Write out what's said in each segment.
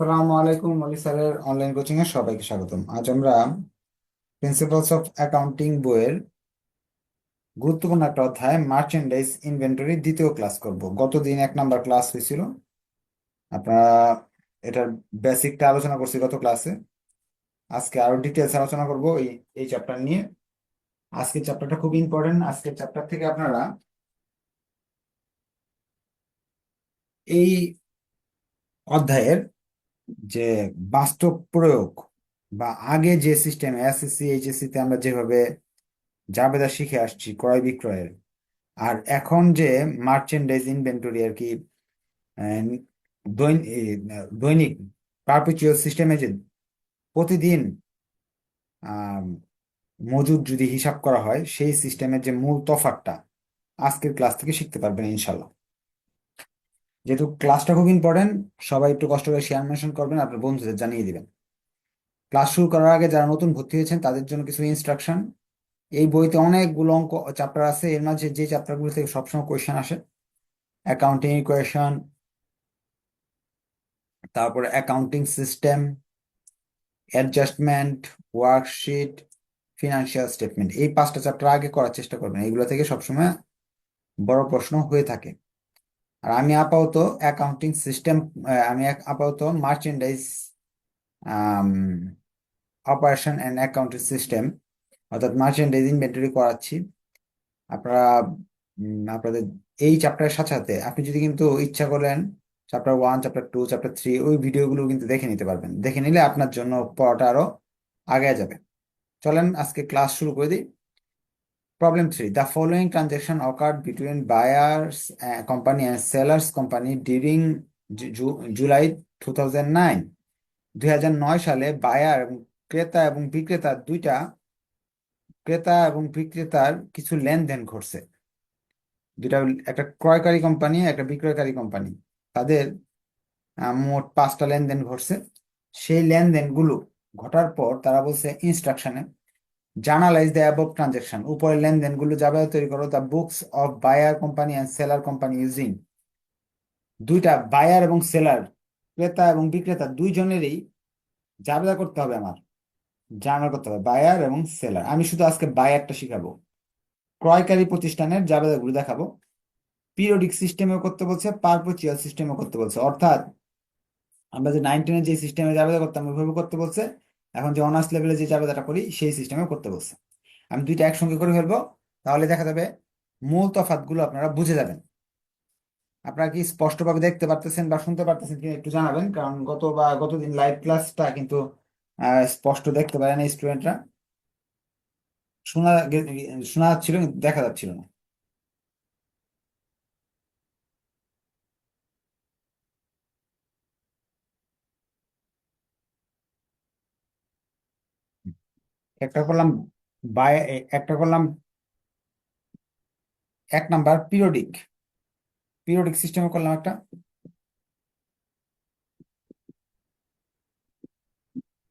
আসসালামু আলাইকুম মলি স্যারের অনলাইন কোচিং এ সবাইকে স্বাগতম। আজ আমরা প্রিন্সিপালস অফ অ্যাকাউন্টিং বইয়ের গুরুত্বপূর্ণ একটা অধ্যায় মার্চেন্ডাইজ ইনভেন্টরি দ্বিতীয় ক্লাস করব। গতদিন এক নাম্বার ক্লাস হয়েছিল। আপনারা এটার বেসিকটা আলোচনা করছি গত ক্লাসে আজকে আরও ডিটেলস আলোচনা করব এই এই চ্যাপ্টার নিয়ে। আজকের চ্যাপ্টারটা খুব ইম্পর্টেন্ট আজকের চ্যাপ্টার থেকে আপনারা এই অধ্যায়ের যে বাস্তব প্রয়োগ বা আগে যে সিস্টেম এসএসসি এইচএসসি তে আমরা যেভাবে জাবেদা শিখে আসছি ক্রয় বিক্রয়ের, আর এখন যে মার্চেন্ডাইজ ইনভেন্টরি আর কি দৈনিক পারপেচুয়াল সিস্টেমে যে প্রতিদিন মজুদ যদি হিসাব করা হয়, সেই সিস্টেমের যে মূল তফাৎটা আজকের ক্লাস থেকে শিখতে পারবেন ইনশাল্লাহ যেহেতু ক্লাসটা খুব ইম্পর্টেন্ট সবাই একটু কষ্ট করে শেয়ার মেনশন করবেন, আপনার বন্ধুদের জানিয়ে দিবেন। ক্লাস শুরু করার আগে যারা নতুন ভর্তি হয়েছেন, তাদের জন্য কিছু ইনস্ট্রাকশন এই বইতে অনেকগুলো অঙ্ক চ্যাপ্টার আছে। এর মাঝে যে চ্যাপ্টারগুলো থেকে সবসময় কোয়েশ্চেন আসে। অ্যাকাউন্টিং ইকুয়েশন তারপরে accounting system adjustment worksheet financial statement এই পাঁচটা চ্যাপ্টার আগে করার চেষ্টা করবেন। এগুলো থেকে সবসময় বড় প্রশ্ন হয়ে থাকে। আর আমি আপাতত অ্যাকাউন্টিং সিস্টেম আমি আপাতত merchandise operation and accounting system অর্থাৎ মার্চেন্ডাইজ ইনভেন্টরি করাচ্ছি। আপনারা আপনাদের এই চ্যাপ্টারের সাথে সাথে আপনি যদি কিন্তু ইচ্ছা করেন chapter one chapter two chapter three ওই ভিডিওগুলো কিন্তু দেখে নিতে পারবেন। দেখে নিলে আপনার জন্য পড়াটা আরও আগে যাবে। চলেন আজকে ক্লাস শুরু করে দিই। The following transaction occurred between buyers company and sellers company during July two thousand nine দুই হাজার নয় সালে বায়ার ক্রেতা এবং বিক্রেতা দুইটা, ক্রেতা এবং বিক্রেতার কিছু লেনদেন ঘটছে। দুইটা একটা ক্রয়কারী কোম্পানি একটা বিক্রয়কারী কোম্পানি তাদের মোট পাঁচটা লেনদেন ঘটছে। সেই লেনদেনগুলো ঘটার পর তারা বলছে ইনস্ট্রাকশনে জার্নালাইজ দ্য অ্যাবভ ট্রানজাকশন উপরের লেনদেনগুলো যাবে তৈরি করো the books of buyer company and seller company using দুইটা বায়ার এবং সেলার ক্রেতা এবং বিক্রেতা দুইজনেরই জাবেদা করতে হবে আমার। জার্নাল করতে হবে বায়ার এবং সেলার আমি শুধু আজকে বায়ারটা শিখাবো। ক্রয়কারী প্রতিষ্ঠানের জাবেদাগুলো দেখাবো। পিরিয়ডিক সিস্টেমেও করতে বলছে পারপেচুয়াল সিস্টেমেও করতে বলছে। অর্থাৎ আমরা যে নাইন টেনের যে সিস্টেমে জাবেদা করতাম, ওইভাবে করতে বলছে। এখন যে অনার্স লেভেলে যে জাবেদাটা করি সেই সিস্টেমে করতে বলছে। আমি দুইটা একসঙ্গে করে ফেলব, তাহলে দেখা যাবে মূল তফাৎগুলো আপনারা বুঝে যাবেন। আপনারা কি স্পষ্টভাবে দেখতে পারতেছেন বা শুনতে পারতেছেন কিনা একটু জানাবেন, কারণ গত বা গতদিন লাইভ ক্লাসটা কিন্তু স্পষ্ট দেখতে পারে না স্টুডেন্টরা শোনা শোনা যাচ্ছিল দেখা যাচ্ছিল না। একটা করলাম বাই একটা করলাম এক নাম্বার পিরিয়ডিক পিরিয়ডিক সিস্টেমে করলাম একটা।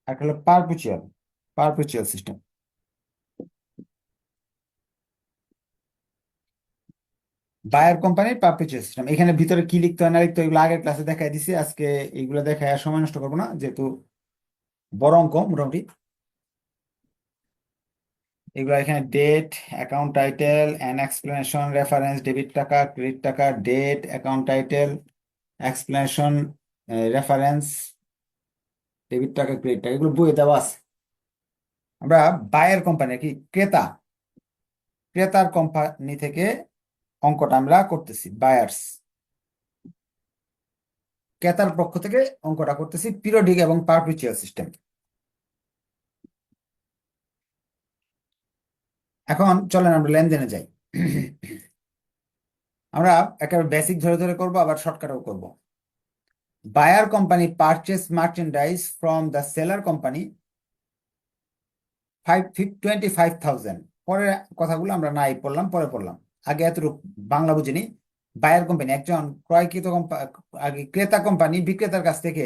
একটা হলো পারপেচুয়াল পারপেচুয়াল সিস্টেম বায়ার কোম্পানির পারপেচুয়াল সিস্টেম এখানে ভিতরে কি লিখতে হয় না লিখতে এগুলো আগের ক্লাসে দেখাই দিছি। আজকে এইগুলো দেখায় সময় নষ্ট করব না, যেহেতু বড় অঙ্ক মোটামুটি। এগুলো এখানে date account title and explanation reference debit টাকা ক্রেডিট টাকা date account title explanation reference debit টাকা ক্রেডিট টাকা, এগুলো বইয়ে দেওয়া আছে। আমরা বায়ের কোম্পানি কি? ক্রেতা। ক্রেতার কোম্পানি থেকে অঙ্কটা আমরা করতেছি বায়ার্স ক্রেতার পক্ষ থেকে অঙ্কটা করতেছি পিরিয়ডিক এবং পারপেচুয়াল সিস্টেম এখন চলেন আমরা লেনদেনে যাই। আমরা একেবারে বেসিক ধরে ধরে করব, আবার শর্টকাটও করব। Buyer company purchase merchandise from the seller company five twenty five thousand পরের কথাগুলো আমরা নাই পড়লাম, পরে পড়লাম। আগে এতটুকু বাংলা বুঝিনি। বায়ার কোম্পানি একজন ক্রয়কৃত আগে ক্রেতা কোম্পানি বিক্রেতার কাছ থেকে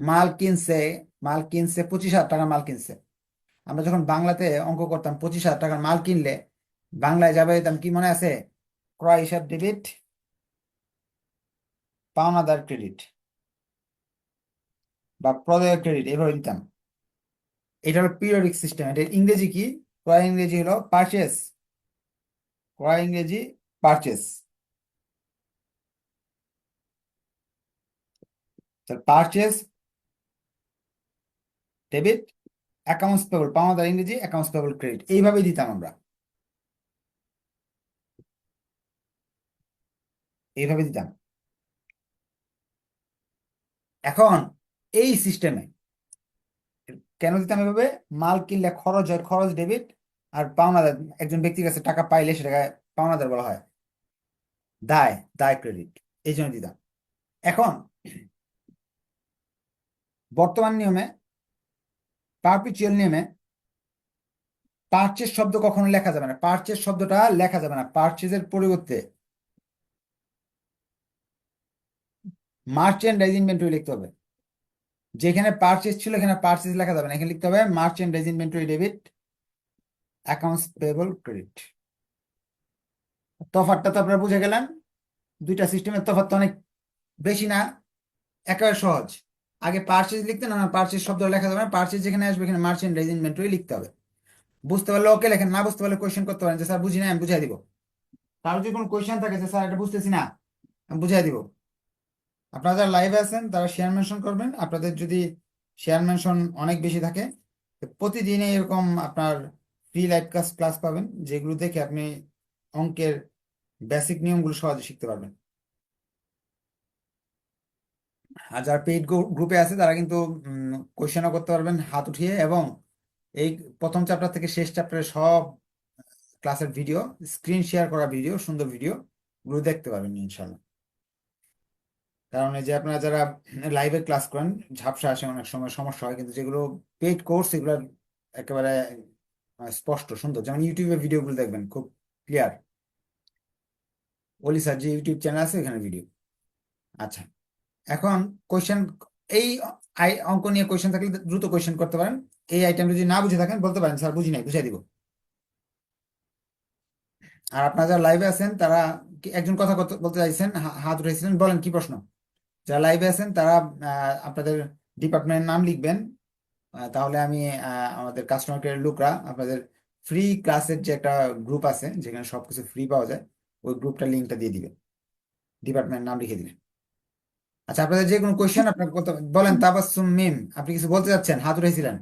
মাল কিনছে মাল কিনছে, পঁচিশ হাজার টাকা মাল কিনছে। আমরা যখন বাংলাতে অঙ্ক করতাম পঁচিশ হাজার টাকার মাল কিনলে, বাংলায় যাবে দাম কি মনে আছে? ক্রয় হিসাব ডেবিট পাওনাদার ক্রেডিট বা প্রদেয় ক্রেডিট, এভাবে দিতাম এটা হলো পিরিয়ডিক সিস্টেম এটা ইংরেজি কি? ক্রয় ইংরেজি হলো পারচেস ক্রয় ইংরেজি purchase purchase debit accounts payable পাওনাদার ইংরেজি অ্যাকাউন্টস পেবল ক্রেডিট এইভাবেই দিতাম আমরা। এইভাবে দিতাম। এখন এই সিস্টেমে কেন দিতাম এভাবে? মাল কিনলে খরচ হয়, খরচ ডেবিট আর পাওনাদার, একজন ব্যক্তির কাছে টাকা পাইলে সেটাকে পাওনাদার বলা হয়। দায় দায় ক্রেডিট এই জন্য দিতাম। এখন বর্তমান নিয়মে পারপিচুয়াল নিয়মে পারচেস শব্দ কখনো লেখা যাবে না। পারচেস শব্দটা লেখা যাবে না। পারচেজের পরিবর্তে মার্চেন্ডাইজ ইনভেন্টরি লিখতে হবে। যেখানে পারচেস ছিল, এখানে পারচেস লেখা যাবে না। এখানে লিখতে হবে merchandise inventory debit accounts payable credit তফাৎটা তো আপনারা বুঝে গেলেন। দুইটা সিস্টেমের তফাৎ তো অনেক বেশি না, একেবারে সহজ। আগে পারচেজ লিখতে না পারচেজ শব্দ লেখা যাবে না। পারচেজ যেখানে আসবে, এখানে মার্চেন্ডাইজ ইনভেন্টরি লিখতে হবে। বুঝতে পারলে ওকে লেখেন, না বুঝতে পারলে কোয়েশ্চেন করতে পারেন। যে স্যার বুঝি না আমি বুঝাই দিব। তার যদি কোনো কোয়েশ্চেন থাকে, যে স্যার এটা বুঝতেছি না, আমি বুঝাই দিব। আপনারা যারা লাইভে আছেন, তারা শেয়ার মেনশন করবেন। আপনাদের যদি শেয়ার মেনশন অনেক বেশি থাকে প্রতিদিনে এরকম আপনার ফ্রি লাইভ ক্লাস ক্লাস পাবেন, যেগুলো দেখে আপনি অঙ্কের বেসিক নিয়মগুলো সহজে শিখতে পারবেন। আর যারা পেইড গ্রুপে আছে, তারা কিন্তু কোয়েশ্চেনও করতে পারবেন হাত উঠিয়ে এবং এই প্রথম চ্যাপ্টার থেকে শেষ চ্যাপ্টারের সব ক্লাসের ভিডিও স্ক্রিন শেয়ার করা ভিডিও সুন্দর ভিডিও গুলো দেখতে পারবেন ইনশাল্লাহ কারণ এই যে আপনারা যারা লাইভে ক্লাস করেন, ঝাপসা আসে অনেক সময়, সমস্যা হয়, কিন্তু যেগুলো পেইড কোর্স এগুলো একেবারে স্পষ্ট, সুন্দর। যেমন ইউটিউবে ভিডিওগুলো দেখবেন, খুব ক্লিয়ার ওলি স্যার, যে ইউটিউব চ্যানেল আছে এখানে ভিডিও আচ্ছা। এখন কোয়েশ্চেন এই অঙ্ক নিয়ে কোয়েশ্চেন থাকলে দ্রুত কোয়েশ্চেন করতে পারেন। এই আইটেম যদি না বুঝে থাকেন, বলতে পারেন, স্যার, বুঝি নাই, বুঝাই দিব। আর আপনারা যারা লাইভে আছেন, তারা একজন কথা বলতে চাইছেন হাত উঠেছিলেন বলেন কি প্রশ্ন? যারা লাইভে আছেন, তারা আপনাদের ডিপার্টমেন্টের নাম লিখবেন। তাহলে আমি আমাদের কাস্টমার কেয়ার লোকরা আপনাদের ফ্রি ক্লাসের যে একটা গ্রুপ আছে, যেখানে সবকিছু ফ্রি পাওয়া যায়, ওই গ্রুপটা লিঙ্কটা দিয়ে দিবেন। ডিপার্টমেন্টের নাম লিখে দিবেন। আচ্ছা আপনাদের যে কোনো কোয়েশ্চেন আপনার বলেন তাবাসসুম মিম আপনি কিছু বলতে যাচ্ছেন হাত উঠেছিলেন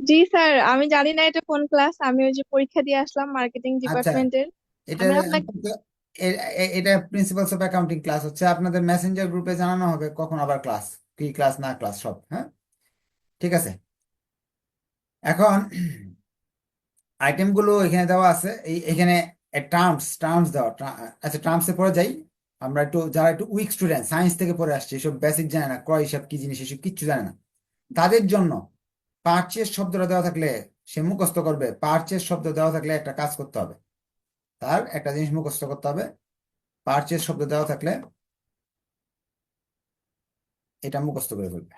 জি স্যার আমি জানি না এটা কোন ক্লাস। আমি ওই যে পরীক্ষা দিয়ে আসলাম মার্কেটিং আচ্ছা। ডিপার্টমেন্টের। এটা আমি আপনাকে এটা প্রিন্সিপালস অফ অ্যাকাউন্টিং ক্লাস হচ্ছে। আপনাদের মেসেঞ্জার গ্রুপে জানানো হবে কখন আবার ক্লাস কি ক্লাস না ক্লাস সব হ্যাঁ? ঠিক আছে। এখন আইটেমগুলো এখানে দেওয়া আছে। এই এখানে টার্মস টার্মস দেওয়া আচ্ছা টার্মসে পড়ে যাই। আমরা একটু, যারা একটু উইক স্টুডেন্ট সায়েন্স থেকে পড়ে আসছে, এসব বেসিক জানে না, ক্রয় হিসাব কি জিনিস, এসব কিচ্ছু জানে না। তাদের জন্য পারচেস শব্দটা দেওয়া থাকলে সে মুখস্থ করবে পারচেস শব্দ দেওয়া থাকলে একটা কাজ করতে হবে। তার একটা জিনিস মুখস্থ করতে হবে পারচেস শব্দ দেওয়া থাকলে এটা মুখস্থ করে ফেলবে।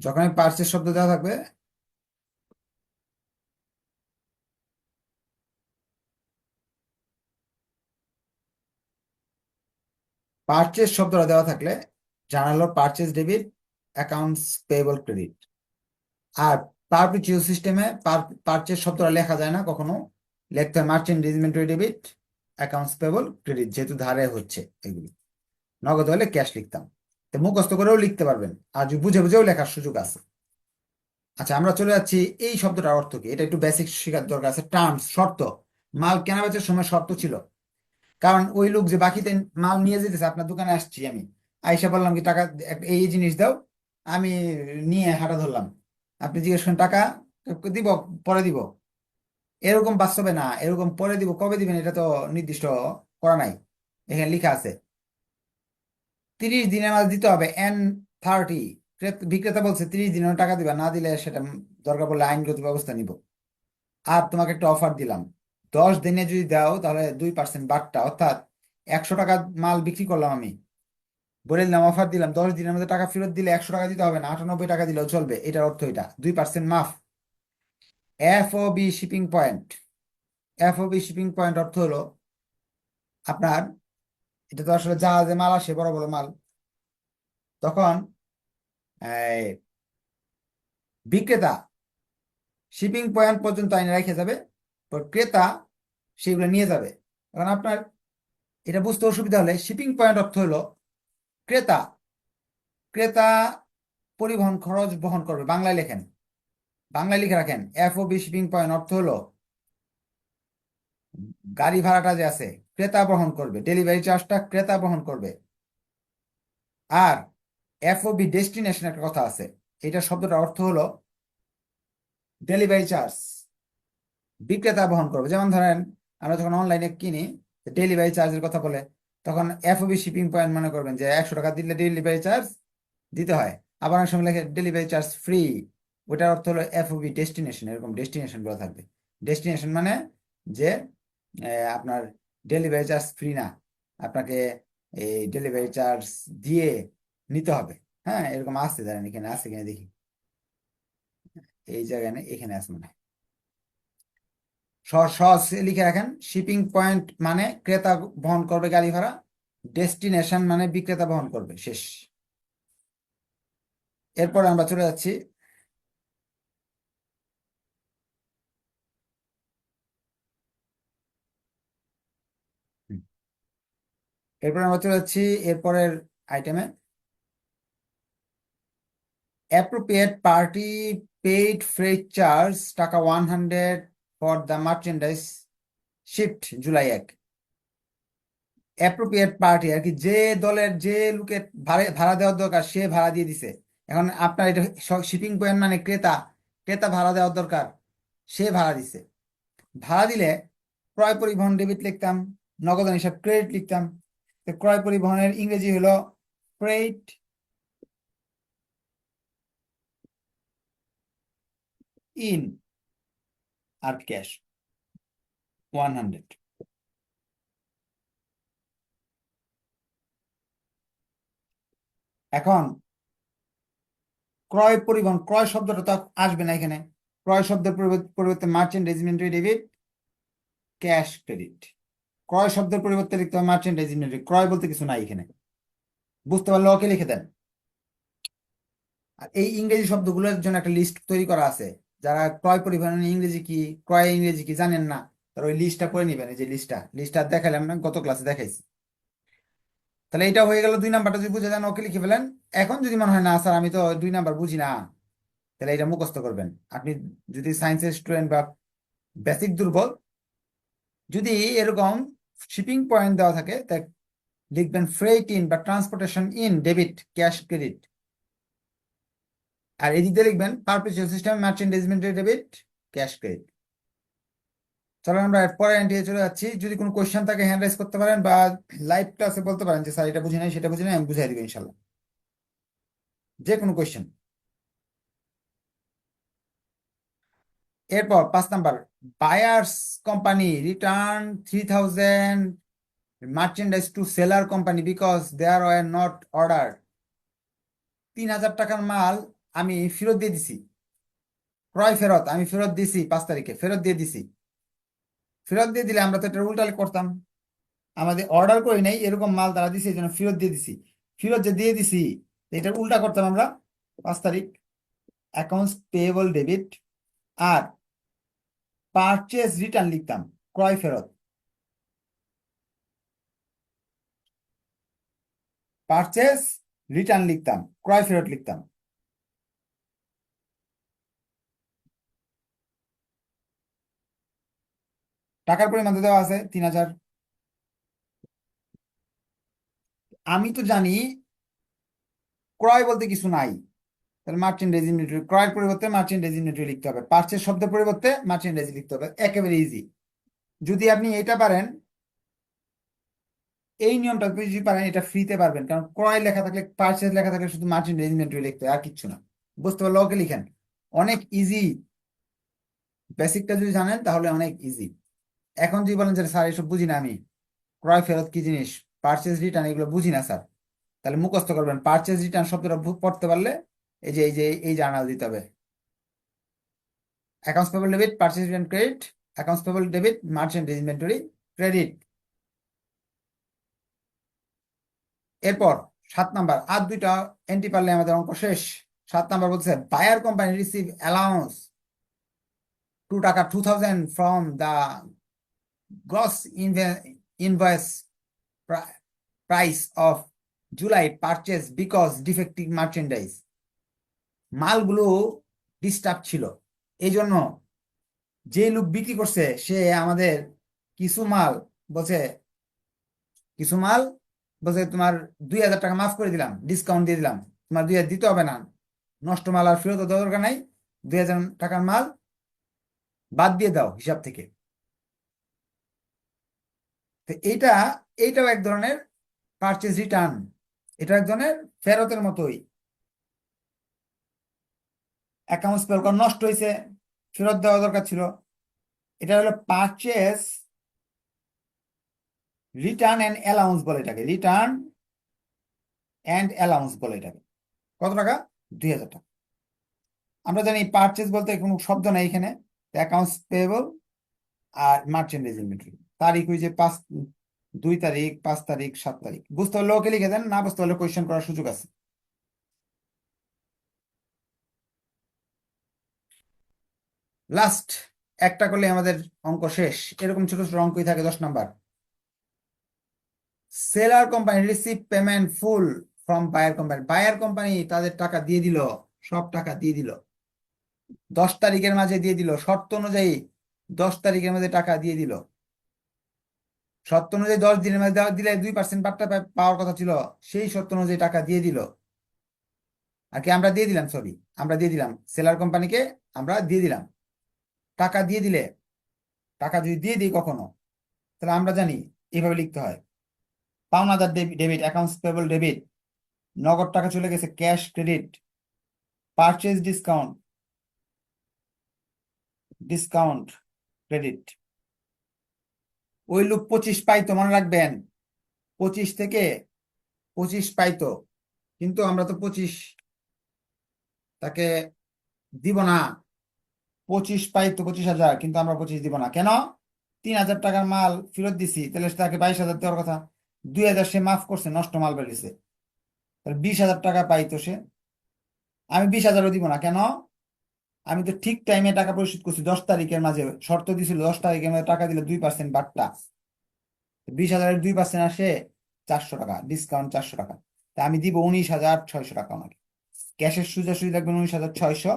যখন পারচেস শব্দ দেওয়া থাকবে পারচেস শব্দটা দেওয়া থাকলে জানালো purchase debit accounts payable credit আর পারপিচুয়াল সিস্টেমে পারচেস শব্দটা লেখা যায় না কখনো। লেখতে হয় merchant inventory debit accounts payable credit যেহেতু ধারে হচ্ছে এগুলি। নগদ হলে ক্যাশ লিখতাম। তো মুখস্থ করেও লিখতে পারবেন। আর বুঝে বুঝেও লেখার সুযোগ আছে। আচ্ছা আমরা চলে যাচ্ছি এই শব্দটার অর্থ কি? এটা একটু বেসিক শেখার দরকার আছে। টার্মস শর্ত। মাল কেনা বেচার সময় শর্ত ছিল। কারণ ওই লোক যে বাকিতে মাল নিয়ে যেতেছে, আপনার দোকানে আসছি আমি। আইসা বললাম কি, টাকা এই জিনিস দাও, আমি নিয়ে হাঁটা ধরলাম। আপনি জিজ্ঞেস করেন, টাকা দিব, পরে দিব? এরকম বাস্তবে না, এরকম পরে দিব, কবে দিবেন এটা তো নির্দিষ্ট করা নাই। এখানে লেখা আছে। তিরিশ দিনের মাঝে দিতে হবে, এন থার্টি। বিক্রেতা বলছে, তিরিশ দিনের টাকা দিবা, না দিলে সেটা দরকার পড়লে আইনগত ব্যবস্থা নিব। আর তোমাকে একটা অফার দিলাম। দশ দিনে যদি দাও, তাহলে দুই পার্সেন্ট বাট্টা অর্থাৎ একশো টাকা মাল বিক্রি করলাম আমি। বলে দিলাম অফার দিলাম, দশ দিনের মধ্যে টাকা ফেরত দিলে একশো টাকা দিতে হবে না, আটানব্বই টাকা দিলেও চলবে। এটার অর্থ এটা, দুই পার্সেন্ট মাফ। F O B shipping point F O B shipping point অর্থ হলো আপনার, এটা তো আসলে জাহাজে মাল আসে, বড় বড় মাল। তখন বিক্রেতা শিপিং পয়েন্ট পর্যন্ত আইনে রেখে যাবে। ক্রেতা সেগুলো নিয়ে যাবে। এখন আপনার এটা বুঝতে অসুবিধা হলে শিপিং পয়েন্ট অর্থ হলো ক্রেতা ক্রেতা পরিবহন খরচ বহন করবে। বাংলায় লেখেন, বাংলায় লিখে রাখেন এফওবি শিপিং পয়েন্ট অর্থ হলো গাড়ি ভাড়াটা যে আছে, ক্রেতা বহন করবে ডেলিভারি চার্জটা ক্রেতা বহন করবে। আর এফওবি ডেস্টিনেশন একটা কথা আছে এটা শব্দটার অর্থ হলো ডেলিভারি চার্জ বিক্রেতা বহন করবে। যেমন ধরেন আমরা যখন অনলাইনে কিনি ডেলিভারি চার্জের কথা বলে, তখন এফওবি শিপিং পয়েন্ট মনে করবেন যে একশো টাকা দিলে ডেলিভারি চার্জ দিতে হয়। আবার অনেক সময় লেখে ডেলিভারি চার্জ ফ্রি ওটার অর্থ হলো এফওবি ডেস্টিনেশন এরকম ডেস্টিনেশনগুলো থাকবে। ডেস্টিনেশন মানে যে আপনার ডেলিভারি চার্জ ফ্রি না, আপনাকে এই ডেলিভারি চার্জ দিয়ে নিতে হবে। হ্যাঁ এরকম আছে, জানেন, এখানে আছে কিনা দেখি। এই জায়গায় এখানে আছে মনে হয়। সহজ লিখে রাখেন। শিপিং পয়েন্ট মানে ক্রেতা বহন করবে গাড়ি ভাড়া ডেস্টিনেশন মানে বিক্রেতা বহন করবে, শেষ। এরপর আমরা চলে যাচ্ছি। এরপর আমরা চলে যাচ্ছি এরপরের আইটেমে appropriate party paid freight charge টাকা one hundred for the merchandise shift July এক। অ্যাপ্রোপ্রিয়েট পার্টি আর কি, যে দলের যে লোকের ভাড়া দেওয়ার দরকার, সে ভাড়া দিয়ে দিছে। এখন আপনার এটা শিপিং পয়েন্ট মানে ক্রেতা ক্রেতা ভাড়া দেওয়ার দরকার, সে ভাড়া দিছে। ভাড়া দিলে ক্রয় পরিবহন ডেবিট লিখতাম নগদান হিসাব ক্রেডিট লিখতাম। ক্রয় পরিবহনের ইংরেজি হলো ফ্রেট ইন আর ক্যাশ? One hundred. এখন ক্রয় পরিবহন, ক্রয় শব্দটা তো আসবে না এখানে। ক্রয় শব্দের পরিবর্তে মার্চেন্ট রেজিমেন্টারি ডেবিট ক্যাশ ক্রেডিট ক্রয় শব্দের পরিবর্তে লিখতে হবে মার্চেন্ট রেজিমেন্টারি ক্রয় বলতে কিছু নাই এখানে। বুঝতে পারলে ওকে লিখে দেন। আর এই ইংরেজি শব্দগুলোর জন্য একটা লিস্ট তৈরি করা আছে। যারা ক্রয় পরিবহনের ইংরেজি কি, ক্রয় ইংরেজি কি জানেন না, তারা ওই লিস্টটা করে নেবেন, এই যে লিস্টটা লিস্টটা দেখালাম না, গত ক্লাসে দেখাইছি। তাহলে এটা হয়ে গেল দুই নাম্বারটা, যদি বুঝে যান, ওকে লিখে ফেলেন। এখন যদি মনে হয়, না, স্যার, আমি তো দুই নাম্বার বুঝি না, তাহলে এটা মুখস্থ করবেন। আপনি যদি সায়েন্সের স্টুডেন্ট বা বেসিক দুর্বল, যদি এরকম শিপিং পয়েন্ট দেওয়া থাকে, তা লিখবেন ফ্রেট ইন বা transportation in debit cash credit আর এদিকে লিখবেন পারপেচুয়াল সিস্টেম মার্চেন্ডাইজমেন্টের ডেবিট ক্যাশ ক্রেডিট চলো আমরা পরের এন্ট্রি চলে যাচ্ছি। যদি কোনো কোয়েশ্চেন থাকে হ্যান্ড রাইজ করতে পারেন বা লাইভ ক্লাসে বলতে পারেন যে, স্যার, এটা বুঝি নাই, সেটা বুঝি নাই, আমি বুঝাই দিব ইনশাল্লাহ। যে কোনো কোয়েশ্চেন এরপর পাঁচ number buyers company return three thousand merchandise to seller company because there were not order তিন হাজার টাকার মাল আমি ফেরত দিয়ে দিছি। ক্রয় ফেরত, আমি ফেরত দিছি পাঁচ তারিখে, ফেরত দিয়ে দিছি। ফেরত দিয়ে দিলে আমরা তো এটা উল্টালে করতাম। আমাদের অর্ডার করি নাই, এরকম মাল তারা দিছে এই জন্য ফেরত দিয়ে দিছি। ফেরত যে দিয়ে দিছি, এটা উল্টা করতাম আমরা পাঁচ তারিখ। অ্যাকাউন্টস পেয়েবল ডেবিট আর পারচেজ রিটার্ন লিখতাম, ক্রয় ফেরত। পারচেজ রিটার্ন লিখতাম, ক্রয় ফেরত লিখতাম। টাকার পরিমাণ দেওয়া আছে তিন হাজার। আমি তো জানি ক্রয় বলতে কিছু নাই। তাহলে মার্চেন্ট রেজিমেন্টারি ক্রয়ের পরিবর্তে মার্চেন্ট রেজিমেন্টারি লিখতে হবে। পারচেজ শব্দের পরিবর্তে মার্চেন্ট রেজি লিখতে হবে। একেবারে ইজি যদি আপনি এটা পারেন, এই নিয়মটা যদি পারেন, এটা ফ্রিতে পারবেন। কারণ ক্রয় লেখা থাকলে পারচেজ লেখা থাকলে শুধু মার্চেন্ট রেজিমেন্টারি লিখতে হয়, আর কিচ্ছু না। বুঝতে পারলে ওকে লিখেন। অনেক ইজি বেসিকটা যদি জানেন, তাহলে অনেক ইজি এখন যদি বলেন যে, স্যার, এসব বুঝি না আমি। ক্রয় ফেরত কি জিনিস? পারচেজ রিটার্ন এগুলো বুঝি না, স্যার। তাহলে মুখস্থ করবেন। পারচেজ রিটার্ন শব্দটা পড়তে পারলে এই যে এই যে, এই জার্নাল দিতে হবে। Accounts payable debit purchase return credit accounts payable debit merchant inventory credit এরপর, সাত নাম্বার। আর দুইটা এন্ট্রি পারলে আমাদের অঙ্ক শেষ। সাত নাম্বার বলছে buyer company receive allowance two টাকা two thousand from the gross invoice price of July purchase because defective merchandise মালগুলো ডিস্টার্ব ছিল। এই জন্য যে লোক বিক্রি করছে, সে আমাদের কিছু মাল বলছে, কিছু মাল বলছে, তোমার দুই হাজার টাকা মাফ করে দিলাম ডিসকাউন্ট দিয়ে দিলাম। তোমার দুই হাজার দিতে হবে না। নষ্ট মাল আর ফেরত দরকার নাই। দুই হাজার টাকার মাল বাদ দিয়ে দাও হিসাব থেকে। তো এইটা, এইটাও এক ধরনের পারচেজ রিটার্ন এটা এক ধরনের ফেরতের মতোই। অ্যাকাউন্টস পেপার নষ্ট হয়েছে ফেরত দেওয়া দরকার ছিল। এটা হলো পারচেস রিটার্ন অ্যান্ড অ্যালাউন্স বলে এটাকে। রিটার্ন অ্যান্ড অ্যালাউন্স বলে এটাকে। কত টাকা? দুই হাজার টাকা। আমরা জানি পারচেস বলতে কোনো শব্দ নাই এখানে। অ্যাকাউন্টস পেয়েবল আর মার্চেন্ডাইজ ইনভেন্টরি তারিখ যে পাঁচ, দুই তারিখ, পাঁচ তারিখ, সাত তারিখ। বুঝতে পারলে ওকে লিখে দেন, না বুঝতে পারলে কোয়েশ্চেন করার সুযোগ আছে। লাস্ট একটা করলে আমাদের অঙ্ক শেষ। এরকম ছোট ছোট অঙ্কই থাকে দশ number. Seller company receive payment full from buyer company buyer company তাদের টাকা দিয়ে দিল, সব টাকা দিয়ে দিল। দশ তারিখের মাঝে দিয়ে দিল, শর্ত অনুযায়ী দশ তারিখের মধ্যে টাকা দিয়ে দিল। শর্ত অনুযায়ী দশ দিনের মধ্যে দিলে দুই পার্সেন্ট বার্তা পাওয়ার কথা ছিল, সেই শর্ত অনুযায়ী টাকা দিয়ে দিল। আর কি আমরা দিয়ে দিলাম সরি আমরা দিয়ে দিলাম। সেলার কোম্পানিকে আমরা দিয়ে দিলাম। টাকা দিয়ে দিলে, টাকা যদি দিয়ে দিই কখনো, তাহলে আমরা জানি এইভাবে লিখতে হয়। পাওনাদার ডেবিট অ্যাকাউন্টস পেবল ডেবিট নগদ টাকা চলে গেছে cash credit purchase discount discount credit ওই লোক পঁচিশ পাইতো, মনে রাখবেন? পঁচিশ থেকে পঁচিশ পাইতো। কিন্তু আমরা তো পঁচিশ তাকে দিব না। পঁচিশ পাইতো পঁচিশ হাজার, কিন্তু আমরা পঁচিশ দিব না। কেন? তিন হাজার টাকার মাল ফেরত দিছি, তাহলে তাকে বাইশ হাজার দেওয়ার কথা। দুই হাজার সে মাফ করছে, নষ্ট মাল বেরিয়েছে তাহলে বিশ হাজার টাকা পাইতো সে। আমি বিশ হাজারও দিব না। কেন? আমি তো ঠিক টাইমে টাকা পরিশোধ করছি, দশ তারিখের মাঝে। শর্ত দিছিল দশ তারিখের মধ্যে টাকা দিলে দুই পার্সেন্ট বাট্টা বিশ হাজারের দুই পার্সেন্ট আসে চারশো টাকা ডিসকাউন্ট চারশো টাকা। তা আমি দিব উনিশ হাজার ছয়শো টাকা আমাকে। ক্যাশের সুবিধা রাখবেন উনিশ হাজার ছয়শো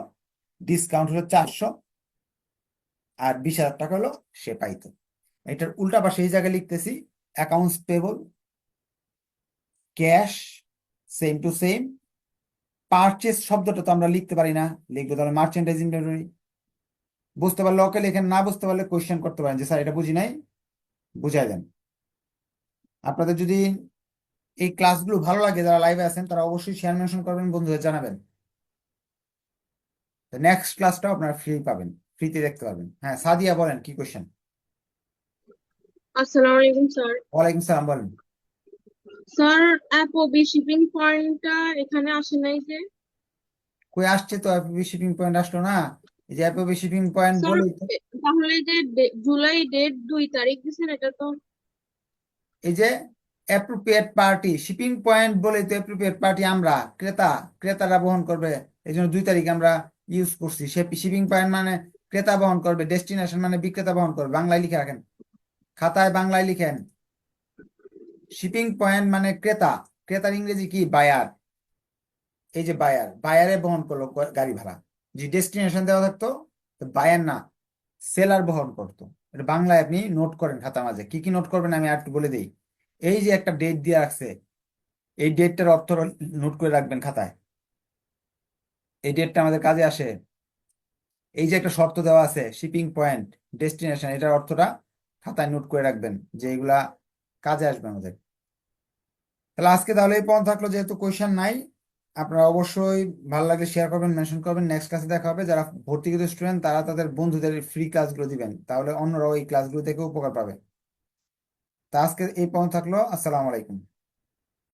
ডিসকাউন্ট হলো চারশো, আর বিশ হাজার টাকা হলো সে পাইতো। এটার উল্টা পাশে এই জায়গায় লিখতেছি accounts payable cash same to same purchase শব্দটা তো আমরা লিখতে পারি না। লিখব তাহলে মার্চেন্ডাইজ ইনভেন্টরি বুঝতে পারলে ওকে লেখেন না বুঝতে পারলে কোয়েশ্চেন করতে পারেন যে স্যার এটা বুঝি নাই। বুঝাই দেন। আপনাদের যদি এই ক্লাসগুলো ভালো লাগে যারা লাইভে আছেন তারা অবশ্যই শেয়ার মেনশন করবেন বন্ধুদের জানাবেন। নেক্সট ক্লাসটাও আপনারা ফ্রি পাবেন ফ্রিতে দেখতে পারবেন। হ্যাঁ সাদিয়া বলেন কি কোয়েশ্চেন আসসালামু আলাইকুম স্যার। ওয়ালাইকুম সালাম বলেন। স্যার অ্যাপোবি শিপিং পয়েন্টটা এখানে আসে নাই যে। কই আসছে তো অ্যাপবি শিপিং পয়েন্ট? আসলো না? এই যে অ্যাপবি শিপিং পয়েন্ট তাহলে যে জুলাই ডেট দুই তারিখ এটা তো এই যে অ্যাপ্রোপ্রিয়েট পার্টি শিপিং পয়েন্ট বলে তো অ্যাপ্রোপ্রিয়েট পার্টি আমরা ক্রেতা ক্রেতারা বহন করবে এই জন্য দুই তারিখ আমরা ইউজ করছি। সে শিপিং পয়েন্ট মানে ক্রেতা বহন করবে ডেস্টিনেশন মানে বিক্রেতা বহন করবে বাংলায় লিখে রাখেন। খাতায় বাংলায় লিখেন। শিপিং পয়েন্ট মানে ক্রেতা। ক্রেতার ইংরেজি কি? বায়ার এই যে বায়ার বায়ারে বহন করল গাড়ি ভাড়া। যে ডেস্টিনেশন দেওয়া থাকতো বায়ার না সেলার বহন করতো। এটা বাংলায় আপনি নোট করেন খাতার মাঝে। কি কি নোট করবেন আমি আর একটু বলে দিই। এই যে একটা ডেট দিয়ে রাখছে, এই ডেটটার অর্থ নোট করে রাখবেন খাতায়। এই ডেটটা আমাদের কাজে আসে। এই যে একটা শর্ত দেওয়া আছে শিপিং পয়েন্ট ডেস্টিনেশন এটার অর্থটা খাতায় নোট করে রাখবেন। যে এগুলা কাজে আসবে আমাদের। তাহলে আজকে তাহলে এই পর্যন্ত থাকল, যেহেতু কোয়েশন নাই, আপনারা অবশ্যই ভালো লাগলে শেয়ার করবেন মেনশন করবেন নেক্সট ক্লাসে দেখা হবে। যারা ভর্তিকৃত স্টুডেন্ট তারা তাদের বন্ধুদের ফ্রি ক্লাসগুলো দিবেন। তাহলে অন্যরাও এই ক্লাসগুলো থেকে উপকার পাবে। তা আজকে এই পর্যন্ত থাকল, আসসালামু আলাইকুম।